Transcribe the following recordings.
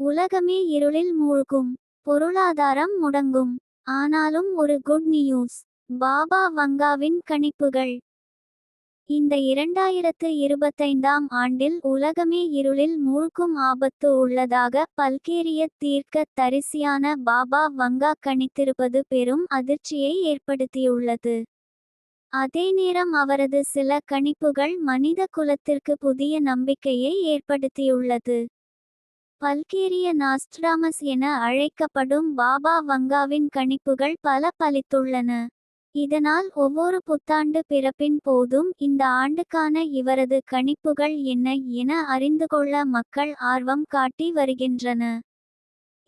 உலகமே இருளில் மூழ்கும் பொருளாதாரம் முடங்கும். ஆனாலும் ஒரு குட் நியூஸ் பாபா வங்காவின் கணிப்புகள். இந்த இரண்டாயிரத்து இருபத்தைந்தாம் ஆண்டில் உலகமே இருளில் மூழ்கும் ஆபத்து உள்ளதாக பல்கேரிய தீர்க்க தரிசியான பாபா வங்கா கணித்திருப்பது பெரும் அதிர்ச்சியை ஏற்படுத்தியுள்ளது. அதே நேரம் அவரது சில கணிப்புகள் மனித குலத்திற்கு புதிய நம்பிக்கையை ஏற்படுத்தியுள்ளது. பல்கேரிய நாஸ்ட்ராமஸ் என அழைக்கப்படும் பாபா வங்காவின் கணிப்புகள் பல பலித்துள்ளன. இதனால் ஒவ்வொரு புத்தாண்டு பிறப்பின் போதும் இந்த ஆண்டுக்கான இவரது கணிப்புகள் என்ன என அறிந்து கொள்ள மக்கள் ஆர்வம் காட்டி வருகின்றன.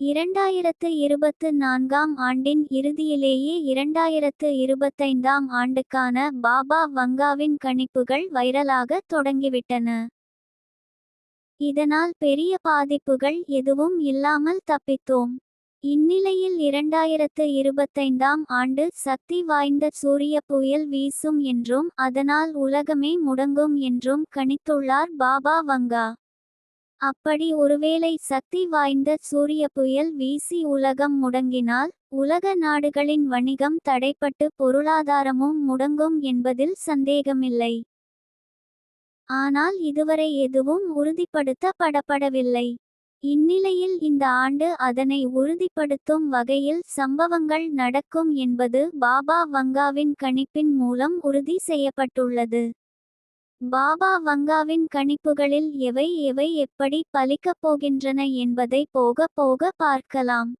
இரண்டாயிரத்து இருபத்து நான்காம் ஆண்டின் இறுதியிலேயே இரண்டாயிரத்து இருபத்தைந்தாம் ஆண்டுக்கான பாபா வங்காவின் கணிப்புகள் வைரலாக தொடங்கிவிட்டன. இதனால் பெரிய பாதிப்புகள் எதுவும் இல்லாமல் தப்பித்தோம். இந்நிலையில் இரண்டாயிரத்து இருபத்தைந்தாம் ஆண்டு சக்தி வாய்ந்த சூரிய புயல் வீசும் என்றும் அதனால் உலகமே முடங்கும் என்றும் கணித்துள்ளார் பாபா வங்கா. அப்படி ஒருவேளை சக்தி வாய்ந்த சூரிய புயல் வீசி உலகம் முடங்கினால் உலக நாடுகளின் வணிகம் தடைப்பட்டு பொருளாதாரமும் முடங்கும் என்பதில் சந்தேகமில்லை. ஆனால் இதுவரை எதுவும் உறுதிப்படுத்தப்படப்படவில்லை. இந்நிலையில் இந்த ஆண்டு அதனை உறுதிப்படுத்தும் வகையில் சம்பவங்கள் நடக்கும் என்பது பாபா வங்காவின் கணிப்பின் மூலம் உறுதி செய்யப்பட்டுள்ளது. பாபா வங்காவின் கணிப்புகளில் எவை எவை எப்படி பலிக்கப் போகின்றன என்பதை போக போக பார்க்கலாம்.